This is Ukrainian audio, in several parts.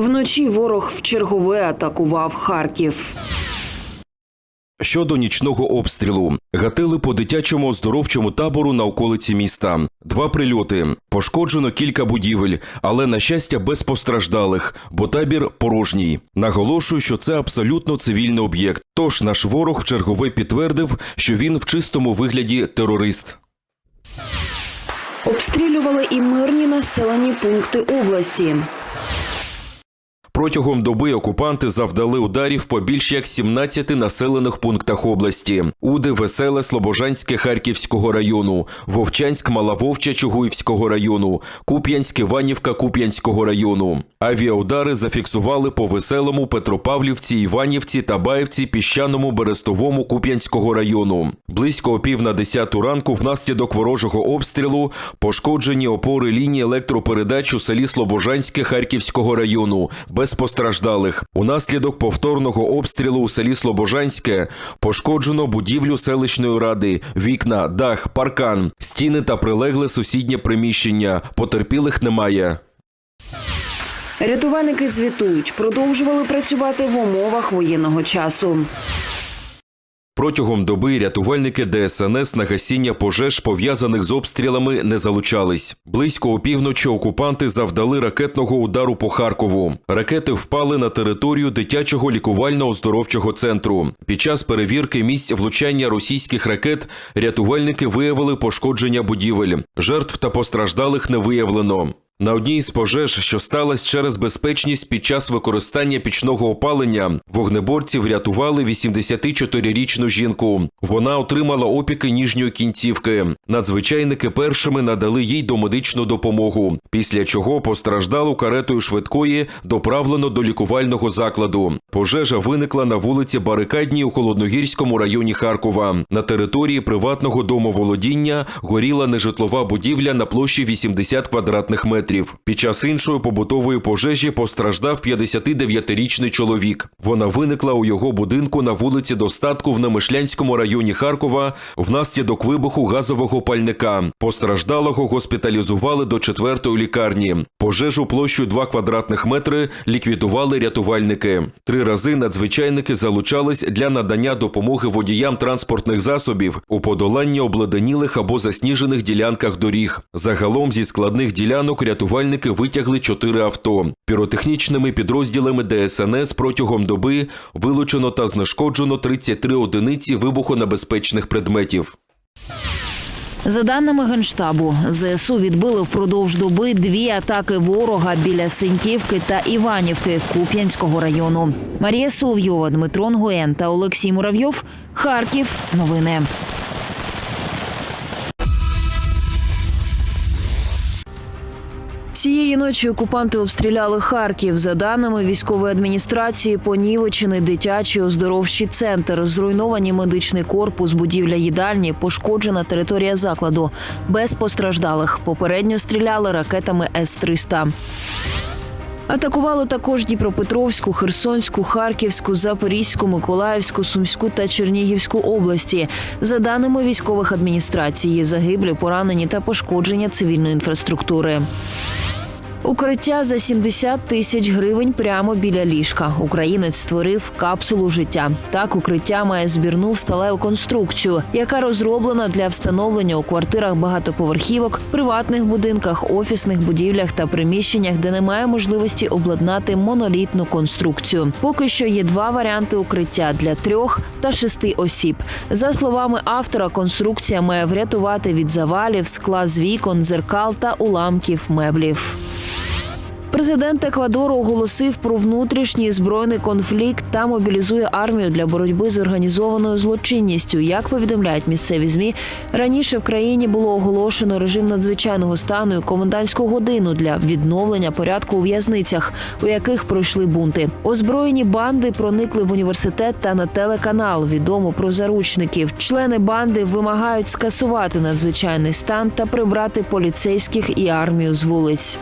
Вночі ворог вчергове атакував Харків. Щодо нічного обстрілу гатили по дитячому оздоровчому табору на околиці міста. Два прильоти. Пошкоджено кілька будівель, але на щастя без постраждалих, бо табір порожній. Наголошую, що це абсолютно цивільний об'єкт. Тож наш ворог вчергове підтвердив, що він в чистому вигляді терорист. Обстрілювали і мирні населені пункти області. Протягом доби окупанти завдали ударів по більш як 17 населених пунктах області: Уди, Веселе, Слобожанське Харківського району, Вовчанськ, Малавовча Чугуївського району, Куп'янськ, Іванівка Куп'янського району. Авіаудари зафіксували по Веселому, Петропавлівці, Іванівці, Табаївці, Піщаному, Берестовому Куп'янського району. Близько о пів на десяту ранку внаслідок ворожого обстрілу пошкоджені опори лінії електропередач у селі Слобожанське Харківського району без постраждалих. Унаслідок повторного обстрілу у селі Слобожанське пошкоджено будівлю селищної ради, вікна, дах, паркан, стіни та прилегле сусіднє приміщення. Потерпілих немає. Рятувальники звітують, продовжували працювати в умовах воєнного часу. Протягом доби рятувальники ДСНС на гасіння пожеж, пов'язаних з обстрілами, не залучались. Близько опівночі окупанти завдали ракетного удару по Харкову. Ракети впали на територію дитячого лікувально-оздоровчого центру. Під час перевірки місць влучання російських ракет рятувальники виявили пошкодження будівель. Жертв та постраждалих не виявлено. На одній з пожеж, що сталася через безпечність під час використання пічного опалення, вогнеборці врятували 84-річну жінку. Вона отримала опіки ніжньої кінцівки. Надзвичайники першими надали їй домедичну допомогу, після чого постраждалу каретою швидкої доправлено до лікувального закладу. Пожежа виникла на вулиці Барикадній у Холодногірському районі Харкова. На території приватного домоволодіння горіла нежитлова будівля на площі 80 квадратних метрів. Під час іншої побутової пожежі постраждав 59-річний чоловік. Вона виникла у його будинку на вулиці Достатку в Немишлянському районі Харкова внаслідок вибуху газового пальника. Постраждалого госпіталізували до четвертої лікарні. Пожежу площею 2 квадратних метри ліквідували рятувальники. Три рази надзвичайники залучались для надання допомоги водіям транспортних засобів у подоланні обледенілих або засніжених ділянках доріг. Загалом зі складних ділянок рятувальники витягли чотири авто. Піротехнічними підрозділами ДСНС протягом доби вилучено та знешкоджено 33 одиниці вибухонебезпечних предметів. За даними генштабу, ЗСУ відбили впродовж доби дві атаки ворога біля Синьківки та Іванівки Куп'янського району. Марія Соловйова, Дмитро Нгуєн та Олексій Муравйов. Харків. Новини. Цієї ночі окупанти обстріляли Харків. За даними військової адміністрації, понівечений дитячий оздоровчий центр, зруйновані медичний корпус, будівля їдальні, пошкоджена територія закладу. Без постраждалих попередньо стріляли ракетами С-300. Атакували також Дніпропетровську, Херсонську, Харківську, Запорізьку, Миколаївську, Сумську та Чернігівську області. За даними військових адміністрацій, загиблі, поранені та пошкодження цивільної інфраструктури. Укриття за 70 тисяч гривень прямо біля ліжка. Українець створив капсулу життя. Так, укриття має збірну сталеву конструкцію, яка розроблена для встановлення у квартирах багатоповерхівок, приватних будинках, офісних будівлях та приміщеннях, де немає можливості обладнати монолітну конструкцію. Поки що є два варіанти укриття для трьох та шести осіб. За словами автора, конструкція має врятувати від завалів, скла з вікон, зеркал та уламків меблів. Президент Еквадору оголосив про внутрішній збройний конфлікт та мобілізує армію для боротьби з організованою злочинністю. Як повідомляють місцеві змі, раніше в країні було оголошено режим надзвичайного стану і комендантську годину для відновлення порядку у в'язницях, у яких пройшли бунти. Озброєні банди проникли в університет та на телеканал. Відомо про заручників. Члени банди вимагають скасувати надзвичайний стан та прибрати поліцейських і армію з вулиць.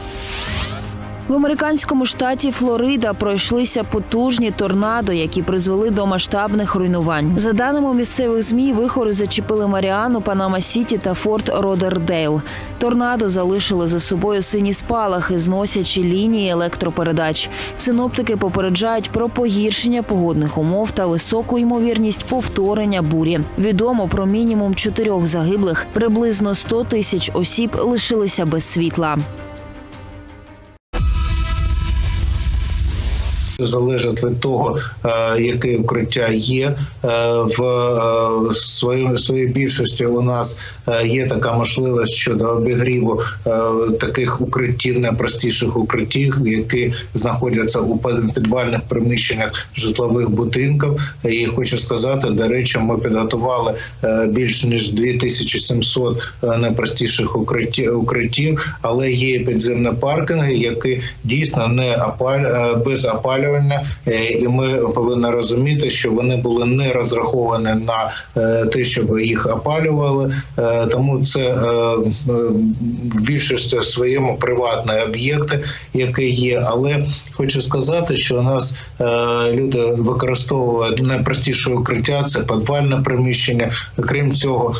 В американському штаті Флорида пройшлися потужні торнадо, які призвели до масштабних руйнувань. За даними місцевих змі, вихори зачепили Маріану, Панама Сіті та Форт Родердейл. Торнадо залишили за собою сині спалахи, зносячи лінії електропередач. Синоптики попереджають про погіршення погодних умов та високу ймовірність повторення бурі. Відомо про мінімум чотирьох загиблих, приблизно 100 тисяч осіб лишилися без світла. Залежить від того, е, яке укриття є. Е, В е, своїй своїй більшості у нас є така можливість щодо обігріву таких укриттів, найпростіших укриттів, які знаходяться у під- підвальних приміщеннях житлових будинків. І хочу сказати, до речі, ми підготували більш ніж 2700 е, найпростіших укриттів, але є підземні паркінги, які дійсно не опаль... без опалювання, Е, і ми повинні розуміти, що вони були не розраховані на е, те, щоб їх опалювали. Е, Тому це в більшості своєму приватні об'єкти, які є. Але хочу сказати, що у нас люди використовують найпростіше укриття це підвальне приміщення. Крім цього,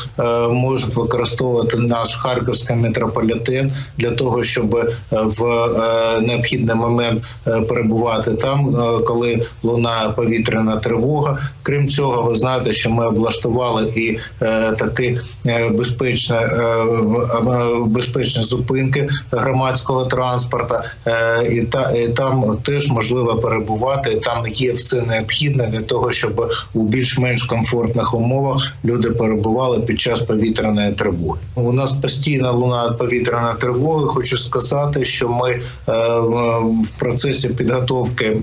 можуть використовувати наш харківський метрополітен для того, щоб в необхідний момент перебувати там, е, коли лунає повітряна тривога. Крім цього, ви знаєте, що ми облаштували і е, такі е, безпечні, безпечні зупинки громадського транспорту, і та і там теж можливо перебувати. Там є все необхідне для того, щоб у більш-менш комфортних умовах люди перебували під час повітряної тривоги. У нас постійно лунає повітряна тривога. Хочу сказати, що ми в- процесі підготовки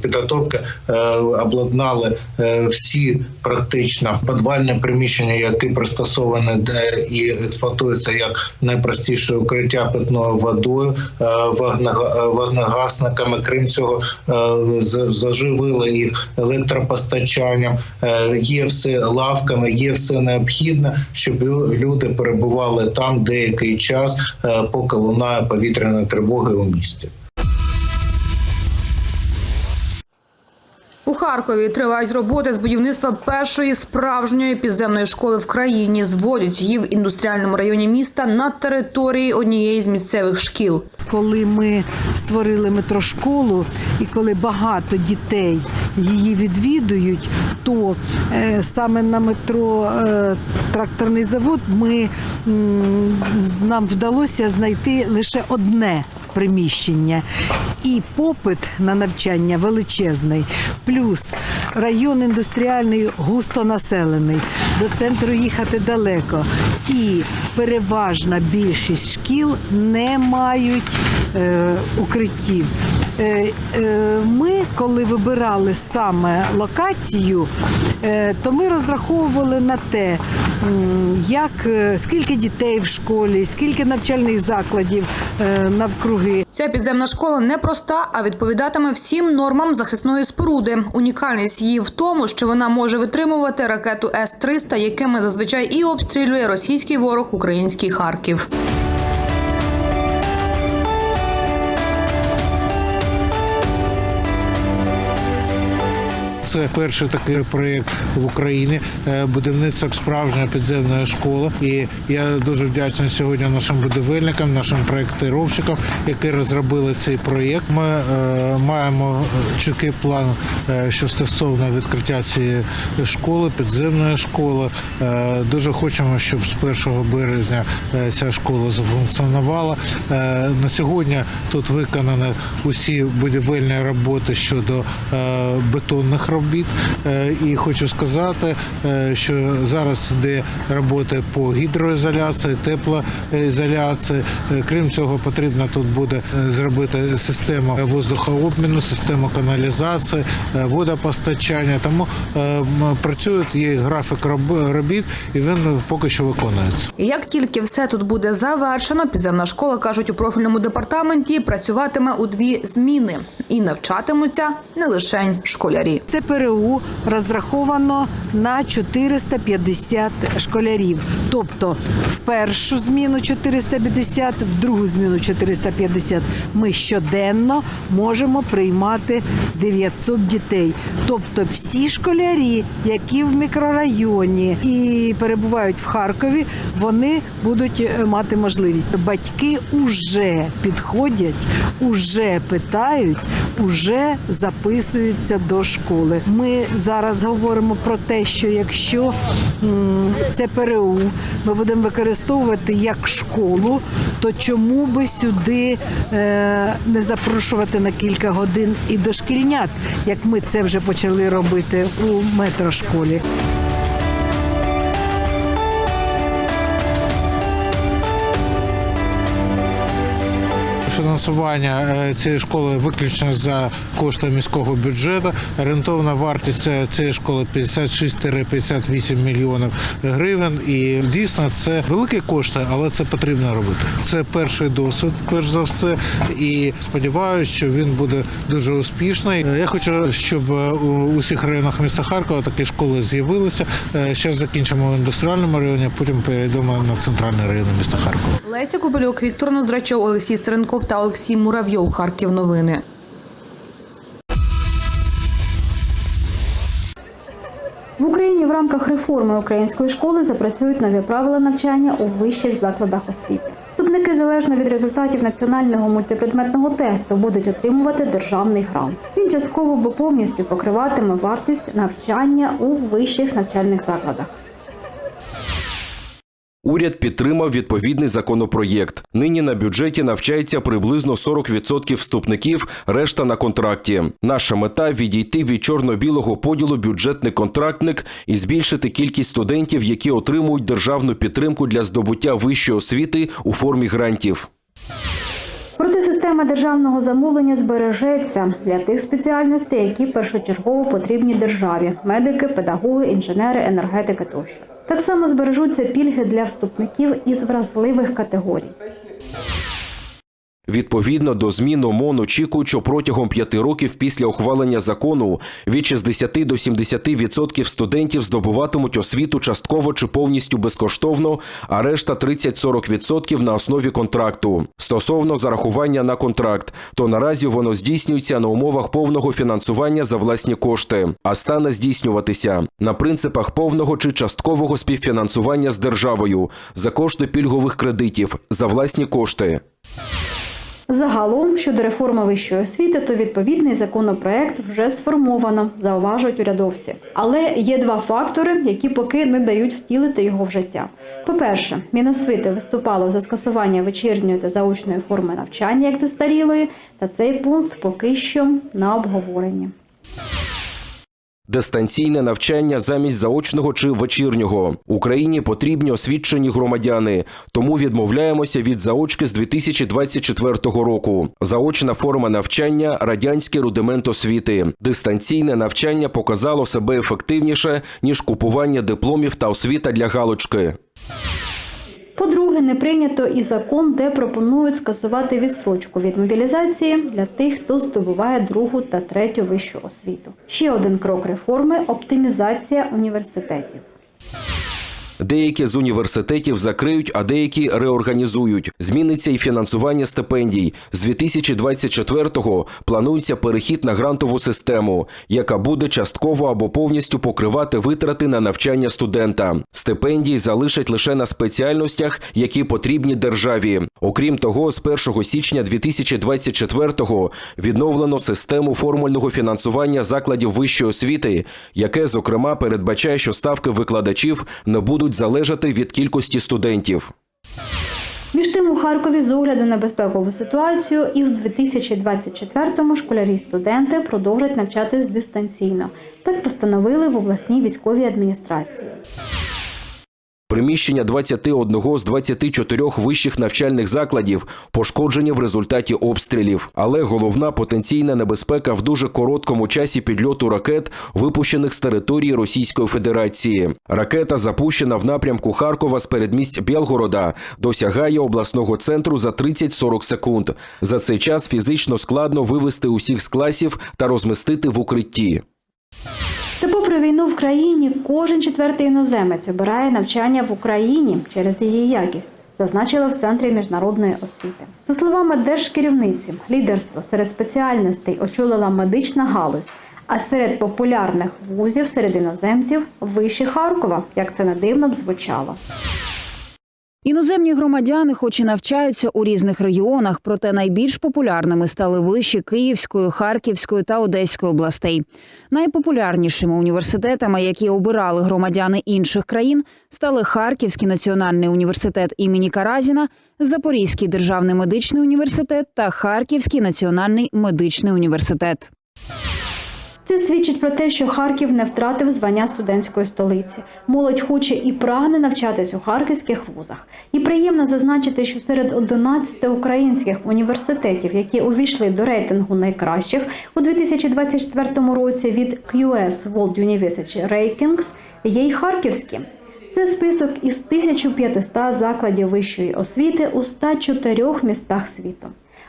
підготовки е, обладнали е, всі практично підвальні приміщення, які пристосовані де і експлуатуються як найпростіше укриття питною водою, е, вогнегасниками. Крім цього, заживили їх електропостачанням. Є все лавками, є все необхідне, щоб люди перебували там деякий час, поки лунає повітряна тривога у місті. У Харкові тривають роботи з будівництва першої справжньої підземної школи в країні. Зводять її в індустріальному районі міста на території однієї з місцевих шкіл. коли ми створили метрошколу і коли багато дітей її відвідують, то е, саме на метро е, тракторний завод ми м, нам вдалося знайти лише одне приміщення. І попит на навчання величезний. Плюс район індустріальний густонаселений, до центру їхати далеко. І переважна більшість шкіл не мають е, укриттів. Е, е, ми, коли вибирали саме локацію, е, то ми розраховували на те, як е, скільки дітей в школі, скільки навчальних закладів е, навкруги. Ця підземна школа не проста, а відповідатиме всім нормам захисної споруди. Унікальність її в тому, що вона може витримувати ракету С-300, якими зазвичай і обстрілює російський ворог український Харків. Це перший такий проєкт в Україні е, будівництво справжньої підземної школи. І я дуже вдячний сьогодні нашим будівельникам, нашим проєктировщикам, які розробили цей проєкт. Ми е, маємо чіткий план, е, що стосовно відкриття цієї школи, підземної школи. Е, дуже хочемо, щоб з 1 березня е, ця школа зафункціонувала. Е, на сьогодні тут виконані усі будівельні роботи щодо е, бетонних робіт. Е, І хочу сказати, е, що зараз йде роботи по гідроізоляції, теплоізоляції. Е, Крім цього, потрібно тут буде зробити систему воздухообміну, систему каналізації, водопостачання. Тому працюють є графік роб- робіт, і він поки що виконується. Як тільки все тут буде завершено, підземна школа кажуть у профільному департаменті працюватиме у дві зміни і навчатимуться не лише школярі. Це ПРУ розраховано на 450 школярів. Тобто в першу зміну 450, в другу зміну 450. Ми щоденно можемо приймати 900 дітей. Тобто всі школярі, які в мікрорайоні і перебувають в Харкові, вони будуть е, мати можливість. Батьки уже підходять, уже питають, уже записуються до школи. Ми зараз говоримо про те, що якщо це ПРУ, ми будемо використовувати як школу, то чому би сюди е, не запрошувати на кілька годин і дошкільнят, як ми це вже почали робити у метрошколі. Фінансування е, цієї школи виключно за кошти міського бюджету. Орієнтовна вартість цієї школи 56-58 мільйонів гривень. І дійсно це великі кошти, але це потрібно робити. Це перший досвід, перш за все. І сподіваюся, що він буде дуже успішний. Е, Я хочу, щоб е, у усіх районах міста Харкова такі школи з'явилися. Зараз закінчимо в індустріальному районі, потім перейдемо на центральний район міста Харкова. Леся Кобилюк, Віктор Ноздрачов, Олексій Стеренков та Олексій Муравйов. Харків новини. В Україні в рамках реформи української школи запрацюють нові правила навчання у вищих закладах освіти. Вступники залежно від результатів національного мультипредметного тесту будуть отримувати державний грант. Він частково або повністю покриватиме вартість навчання у вищих навчальних закладах. Уряд підтримав відповідний законопроєкт. Нині на бюджеті навчається приблизно 40% вступників, решта на контракті. Наша мета відійти від чорно-білого поділу бюджетний контрактник і збільшити кількість студентів, які отримують державну підтримку для здобуття вищої освіти у формі грантів. Проте система державного замовлення збережеться для тих спеціальностей, які першочергово потрібні державі: медики, педагоги, інженери, енергетики тощо. Так само збережуться пільги для вступників із вразливих категорій. Відповідно до змін ОМОН очікують, що протягом п'яти років після ухвалення закону від 60 до 70% студентів здобуватимуть освіту частково чи повністю безкоштовно, а решта 30-40% на основі контракту. Стосовно зарахування на контракт, то наразі воно здійснюється на умовах повного фінансування за власні кошти, а стане здійснюватися на принципах повного чи часткового співфінансування з державою за кошти пільгових кредитів за власні кошти. Загалом щодо реформи вищої освіти, то відповідний законопроект вже сформовано, зауважують урядовці. Але є два фактори, які поки не дають втілити його в життя. По-перше, Міносвіти виступало за скасування вечірньої та заочної форми навчання як застарілої, та цей пункт поки що на обговоренні. Дистанційне навчання замість заочного чи вечірнього Україні потрібні освічені громадяни, тому відмовляємося від заочки з 2024 року. Заочна форма навчання радянський рудимент освіти. Дистанційне навчання показало себе ефективніше ніж купування дипломів та освіта для галочки. По-друге, не прийнято і закон, де пропонують скасувати відстрочку від мобілізації для тих, хто здобуває другу та третю вищу освіту. Ще один крок реформи оптимізація університетів. Деякі з університетів закриють, а деякі реорганізують. Зміниться і фінансування стипендій. З 2024-го планується перехід на грантову систему, яка буде частково або повністю покривати витрати на навчання студента. Стипендії залишать лише на спеціальностях, які потрібні державі. Окрім того, з 1 січня 2024-го відновлено систему формульного фінансування закладів вищої освіти, яке зокрема передбачає, що ставки викладачів не будуть залежати від кількості студентів. Між тим у Харкові з огляду на безпекову ситуацію і в 2024-му школярі й студенти продовжать навчатись дистанційно. Так постановили в обласній військовій адміністрації. Приміщення 21 з 24 вищих навчальних закладів пошкоджені в результаті обстрілів. Але головна потенційна небезпека в дуже короткому часі підльоту ракет, випущених з території Російської Федерації. Ракета, запущена в напрямку Харкова з передмість Білгорода, досягає обласного центру за 30-40 секунд. За цей час фізично складно вивести усіх з класів та розмістити в укритті. Та попри війну в країні, кожен четвертий іноземець обирає навчання в Україні через її якість. Зазначили в центрі міжнародної освіти. За словами держкерівниці, лідерство серед спеціальностей очолила медична галузь, а серед популярних вузів серед іноземців виші Харкова, як це не дивно б звучало. Іноземні громадяни, хоч і навчаються у різних регіонах, проте найбільш популярними стали виші Київської, Харківської та Одеської областей. Найпопулярнішими університетами, які обирали громадяни інших країн, стали Харківський національний університет імені Каразіна, Запорізький державний медичний університет та Харківський національний медичний університет. Це свідчить про те, що Харків не втратив звання студентської столиці. Молодь хоче і прагне навчатись у харківських вузах. І приємно зазначити, що серед 11 українських університетів, які увійшли до рейтингу найкращих у 2024 році від QS World University Rankings, є й харківські. Це список із 1500 закладів вищої освіти у 104 містах світу.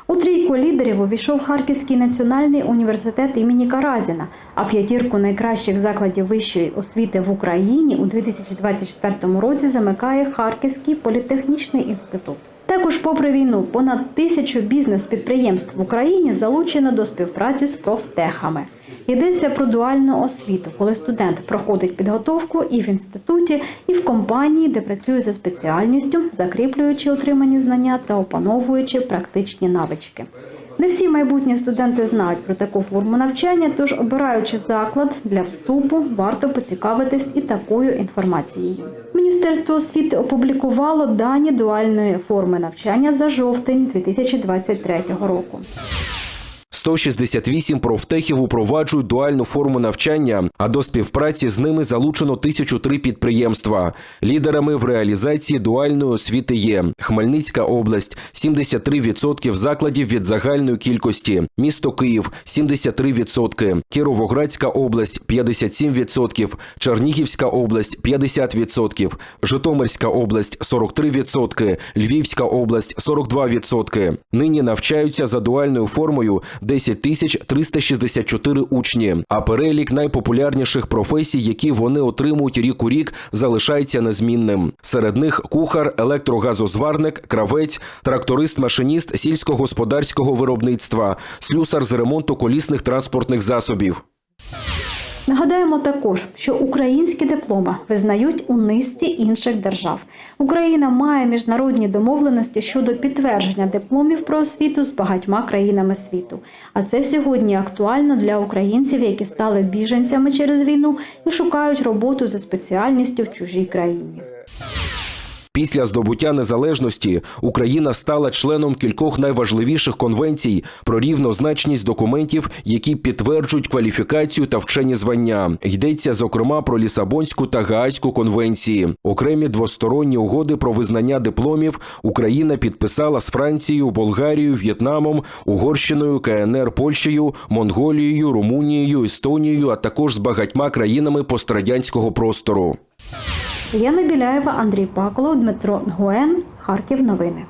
У трійку лідерів увійшов Харківський національний університет імені Каразіна, а п'ятірку найкращих закладів вищої освіти в Україні у 2024 році замикає Харківський політехнічний інститут. Також, попри війну, понад тисячу бізнес-підприємств в Україні залучено до співпраці з профтехами. Йдеться про дуальну освіту, коли студент проходить підготовку і в інституті, і в компанії, де працює за спеціальністю, закріплюючи отримані знання та опановуючи практичні навички. Не всі майбутні студенти знають про таку форму навчання, тож обираючи заклад для вступу, варто поцікавитись і такою інформацією. Міністерство освіти опублікувало дані дуальної форми навчання за жовтень 2023 року. 168 профтехів упроваджують дуальну форму навчання, а до співпраці з ними залучено 1003 підприємства. Лідерами в реалізації дуальної освіти є Хмельницька область 73% закладів від загальної кількості, місто Київ 73%, Кіровоградська область 57%, Чернігівська область 50%, Житомирська область 43%, Львівська область 42%. Нині навчаються за дуальною формою 10 тисяч 364 учні. А перелік найпопулярніших професій, які вони отримують рік у рік, залишається незмінним. Серед них кухар, електрогазозварник, кравець, тракторист-машиніст сільськогосподарського виробництва, слюсар з ремонту колісних транспортних засобів. Нагадаємо також, що українські дипломи визнають у низці інших держав. Україна має міжнародні домовленості щодо підтвердження дипломів про освіту з багатьма країнами світу. А це сьогодні актуально для українців, які стали біженцями через війну і шукають роботу за спеціальністю в чужій країні. Після здобуття незалежності Україна стала членом кількох найважливіших конвенцій про рівнозначність документів, які підтверджують кваліфікацію та вчені звання. Йдеться зокрема про Лісабонську та Гаазьку конвенції. Окремі двосторонні угоди про визнання дипломів Україна підписала з Францією, Болгарією, В'єтнамом, Угорщиною, КНР, Польщею, Монголією, Румунією, Естонією, а також з багатьма країнами пострадянського простору. Яна Біляєва, Андрій Паколов, Дмитро Гуен, Харків. Новини.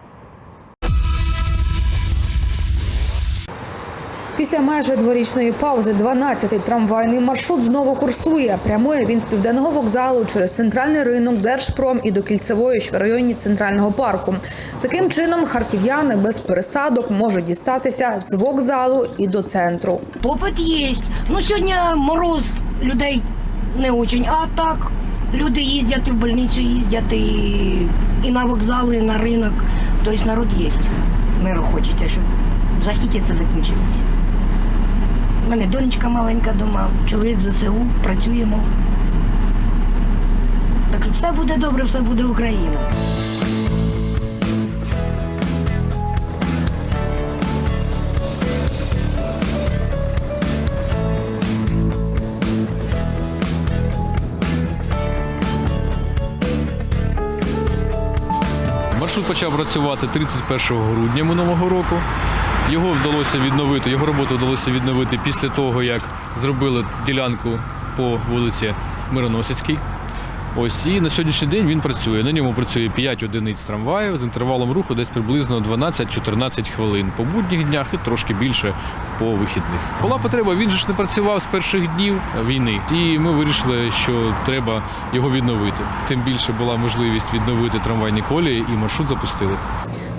Після майже дворічної паузи 12-й трамвайний маршрут знову курсує. Прямує він з південного вокзалу через центральний ринок, Держпром і до кільцевої, що в районі центрального парку. Таким чином харків'яни без пересадок можуть дістатися з вокзалу і до центру. Попит є. Ну сьогодні мороз людей не очень. А так люди їздять і в больницю, їздять і, і на вокзали, і на ринок. Тобто народ є. Миру хочеться, щоб в жахіті це закінчилось. У мене донечка маленька вдома, чоловік в ЗСУ, працюємо. Так все буде добре, все буде Україна. Маршрут почав працювати 31 грудня минулого року. Його вдалося відновити, його роботу вдалося відновити після того, як зробили ділянку по вулиці Мироносицькій. Ось і на сьогоднішній день він працює. На ньому працює 5 одиниць трамваю з інтервалом руху десь приблизно 12-14 хвилин по будніх днях і трошки більше по вихідних. Була потреба, він же ж не працював з перших днів війни, і ми вирішили, що треба його відновити. Тим більше була можливість відновити трамвайні колії, і маршрут запустили.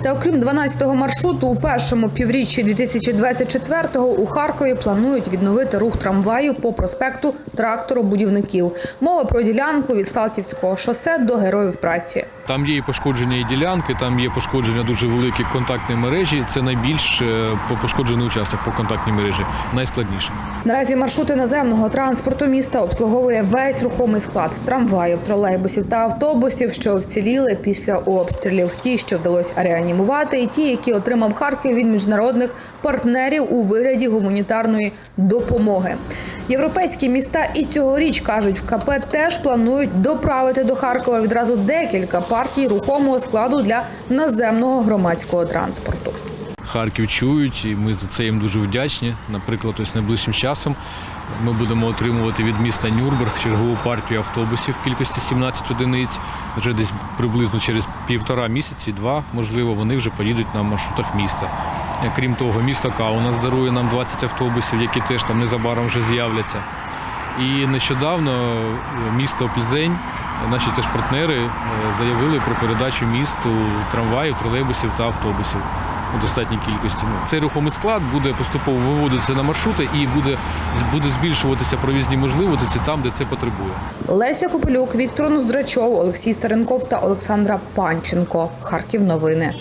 Та окрім 12-го маршруту, у першому півріччі 2024-го у Харкові планують відновити рух трамваю по проспекту трактору будівників. Мова про ділянку від Салтівського шосе до Героїв праці. Там є і пошкодження і ділянки, там є пошкодження дуже великі контактної мережі. Це найбільш е, пошкоджений участок по контактній мережі, найскладніше. Наразі маршрути наземного транспорту міста обслуговує весь рухомий склад трамваїв, тролейбусів та автобусів, що вціліли після обстрілів. Ті, що вдалося реанімувати, і ті, які отримав Харків від міжнародних партнерів у вигляді гуманітарної допомоги. Європейські міста і цьогоріч кажуть, в КП теж планують доправити до Харкова відразу декілька партій рухомого складу для наземного громадського транспорту. Харків чують, і ми за це їм дуже вдячні. Наприклад, ось найближчим часом ми будемо отримувати від міста Нюрнберг чергову партію автобусів в кількості 17 одиниць. Вже десь приблизно через півтора місяці, два, можливо, вони вже поїдуть на маршрутах міста. Крім того, місто Каунас дарує нам 20 автобусів, які теж там незабаром вже з'являться. І нещодавно е, місто Пльзень, е, наші теж партнери, е, заявили про передачу місту трамваїв, тролейбусів та автобусів у достатній кількості. Ну, Цей рухомий склад буде поступово виводитися на маршрути і буде, буде збільшуватися провізні можливості там, де це потребує. Леся Копилюк, Віктор Ноздрачов, Олексій Старенков та Олександра Панченко. Харків новини.